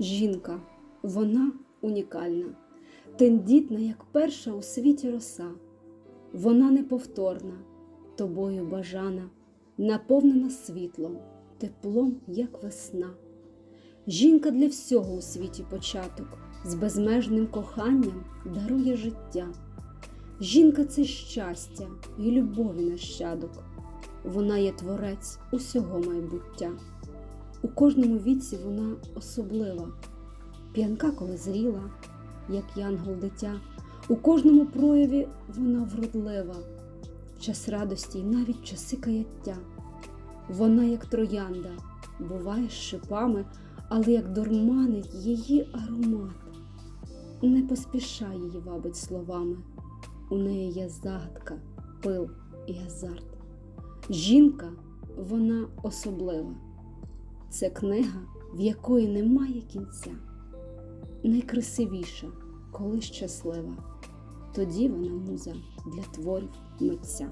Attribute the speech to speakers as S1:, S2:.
S1: Жінка, вона унікальна, тендітна, як перша у світі роса. Вона неповторна, тобою бажана, наповнена світлом, теплом, як весна. Жінка для всього у світі початок, з безмежним коханням дарує життя. Жінка це щастя і любові нащадок. Вона є творець усього майбуття. У кожному віці вона особлива, п'янка, коли зріла, як янгол дитя. У кожному прояві вона вродлива, час радості й навіть часи каяття. Вона, як троянда, буває з шипами, але як дурманить її аромат. Не поспішай її вабить словами. У неї є загадка, пил і азарт. Жінка, вона особлива. Це книга, в якої немає кінця. Найкрасивіша, коли щаслива. Тоді вона муза для творів митця.